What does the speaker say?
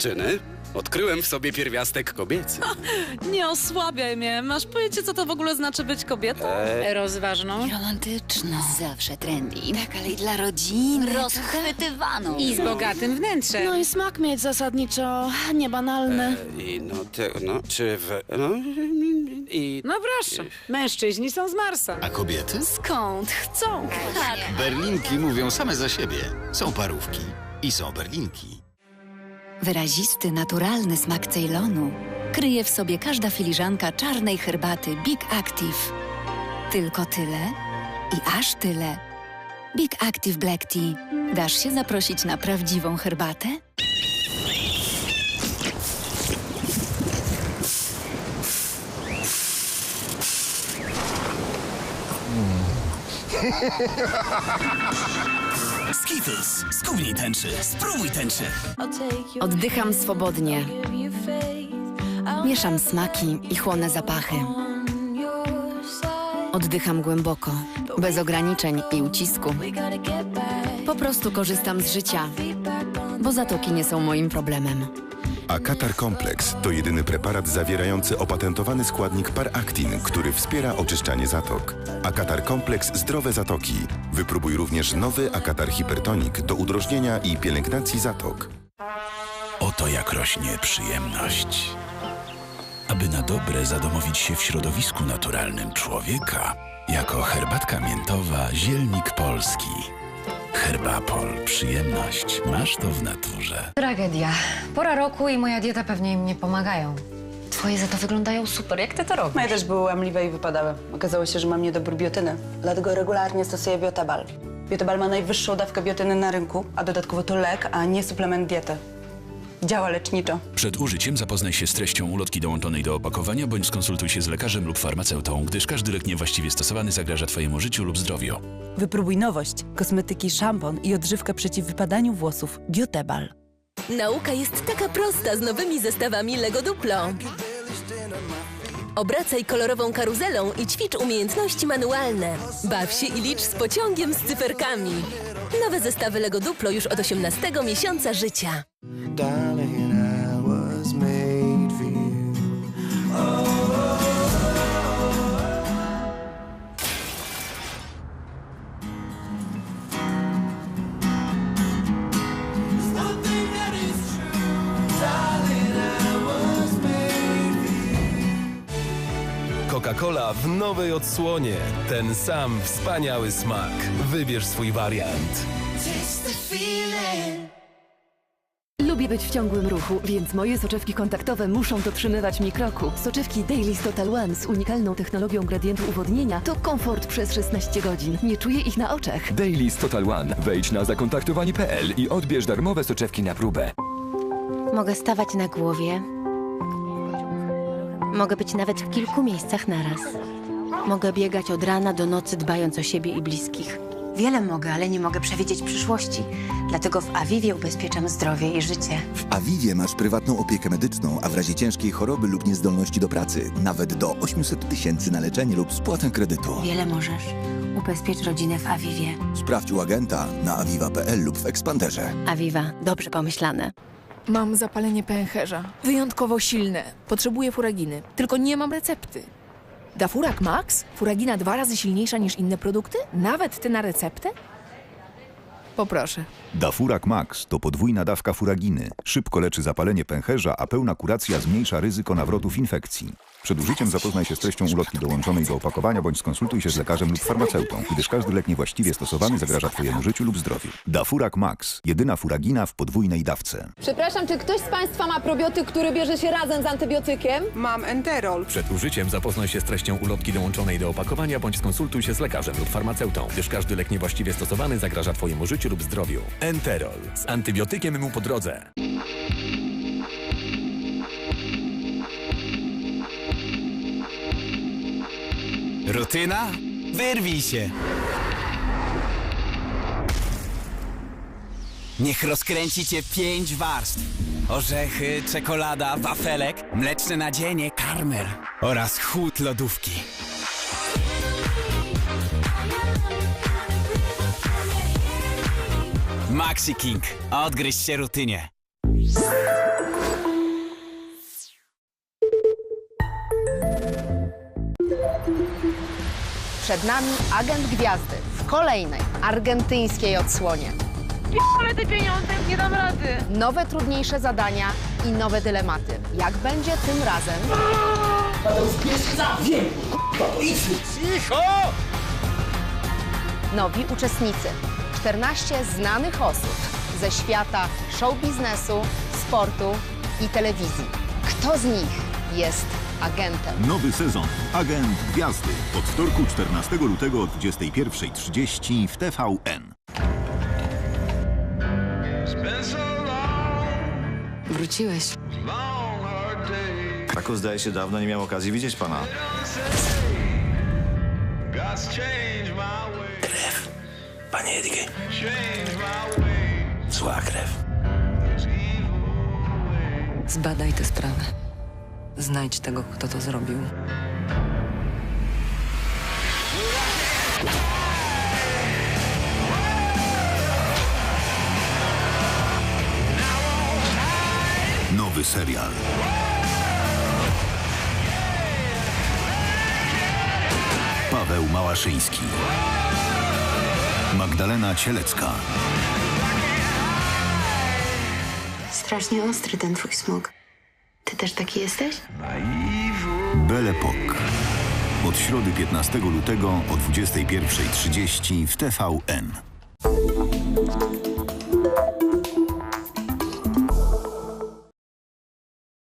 Dziewczyny, odkryłem w sobie pierwiastek kobiecy. Nie osłabiaj mnie. Masz pojęcie, co to w ogóle znaczy być kobietą? Rozważną. Romantyczną. Zawsze trendy. Tak, ale i dla rodziny. Rozchwytywaną. I z bogatym wnętrzem. No i smak mieć zasadniczo niebanalny. I no te, no, czy w, no, i... No proszę, mężczyźni są z Marsa. A kobiety? Skąd chcą? Berlinki mówią same za siebie. Są parówki i są berlinki. Wyrazisty, naturalny smak Ceylonu kryje w sobie każda filiżanka czarnej herbaty Big Active. Tylko tyle i aż tyle. Big Active Black Tea. Dasz się zaprosić na prawdziwą herbatę? Skittles, skubnij tęczy, spróbuj tęczy. Oddycham swobodnie. Mieszam smaki i chłonę zapachy. Oddycham głęboko, bez ograniczeń i ucisku. Po prostu korzystam z życia, bo zatoki nie są moim problemem. Akatar Kompleks to jedyny preparat zawierający opatentowany składnik Paractin, który wspiera oczyszczanie zatok. Akatar Kompleks Zdrowe Zatoki. Wypróbuj również nowy Akatar Hipertonik do udrożnienia i pielęgnacji zatok. Oto jak rośnie przyjemność. Aby na dobre zadomowić się w środowisku naturalnym człowieka, jako herbatka miętowa Zielnik Polski. Herbapol. Przyjemność. Masz to w naturze. Tragedia. Pora roku i moja dieta pewnie im nie pomagają. Twoje za to wyglądają super. Jak ty to robisz? Moje też były łamliwe i wypadały. Okazało się, że mam niedobór biotyny. Dlatego regularnie stosuję Biotebal. Biotebal ma najwyższą dawkę biotyny na rynku, a dodatkowo to lek, a nie suplement diety. Działa leczniczo. Przed użyciem zapoznaj się z treścią ulotki dołączonej do opakowania bądź skonsultuj się z lekarzem lub farmaceutą, gdyż każdy lek niewłaściwie stosowany zagraża Twojemu życiu lub zdrowiu. Wypróbuj nowość. Kosmetyki, szampon i odżywka przeciw wypadaniu włosów. Biotebal. Nauka jest taka prosta z nowymi zestawami Lego Duplo. Obracaj kolorową karuzelą i ćwicz umiejętności manualne. Baw się i licz z pociągiem z cyferkami. Nowe zestawy Lego Duplo już od 18 miesiąca życia. Coca-Cola w nowej odsłonie. Ten sam wspaniały smak. Wybierz swój wariant. Lubię być w ciągłym ruchu, więc moje soczewki kontaktowe muszą dotrzymywać mi kroku. Soczewki Dailies Total One z unikalną technologią gradientu uwodnienia to komfort przez 16 godzin. Nie czuję ich na oczach. Daily Total One. Wejdź na zakontaktowani.pl i odbierz darmowe soczewki na próbę. Mogę stawać na głowie. Mogę być nawet w kilku miejscach naraz. Mogę biegać od rana do nocy, dbając o siebie i bliskich. Wiele mogę, ale nie mogę przewidzieć przyszłości. Dlatego w Aviwie ubezpieczam zdrowie i życie. W Aviwie masz prywatną opiekę medyczną, a w razie ciężkiej choroby lub niezdolności do pracy nawet do 800 tysięcy na leczenie lub spłatę kredytu. Wiele możesz. Ubezpiecz rodzinę w Aviwie. Sprawdź u agenta na aviva.pl lub w Expanderze. Aviva, dobrze pomyślane. Mam zapalenie pęcherza. Wyjątkowo silne. Potrzebuję furaginy. Tylko nie mam recepty. Dafurak Max? Furagina dwa razy silniejsza niż inne produkty? Nawet te na receptę? Poproszę. Dafurak Max to podwójna dawka furaginy. Szybko leczy zapalenie pęcherza, a pełna kuracja zmniejsza ryzyko nawrotów infekcji. Przed użyciem zapoznaj się z treścią ulotki dołączonej do opakowania bądź skonsultuj się z lekarzem lub farmaceutą, gdyż każdy lek niewłaściwie stosowany zagraża Twojemu życiu lub zdrowiu. Dafurak Max. Jedyna furagina w podwójnej dawce. Przepraszam, czy ktoś z Państwa ma probiotyk, który bierze się razem z antybiotykiem? Mam Enterol. Przed użyciem zapoznaj się z treścią ulotki dołączonej do opakowania bądź skonsultuj się z lekarzem lub farmaceutą, gdyż każdy lek niewłaściwie stosowany zagraża Twojemu życiu lub zdrowiu. Enterol. Z antybiotykiem mu po drodze. Rutyna? Wyrwij się! Niech rozkręci cię pięć warstw. Orzechy, czekolada, wafelek, mleczne nadzienie, karmel oraz chłód lodówki. Maxi King. Odgryź się rutynie. Przed nami agent gwiazdy w kolejnej argentyńskiej odsłonie. Ale te pieniądze, nie dam rady. Nowe, trudniejsze zadania i nowe dylematy. Jak będzie tym razem? Nowi uczestnicy. 14 znanych osób ze świata show biznesu, sportu i telewizji. Kto z nich jest agentem? Nowy sezon. Agent Gwiazdy. Od wtorku 14 lutego o 21.30 w TVN. Wróciłeś. Taką zdaje się dawno nie miałem okazji widzieć pana. Krew. Panie Edgie. Zła krew. Zbadaj tę sprawę. Znajdź tego, kto to zrobił. Nowy serial. Paweł Małaszyński. Magdalena Cielecka. Strasznie ostry ten twój smok. Ty też taki jesteś? Belle. Od środy 15 lutego o 21.30 w TVN.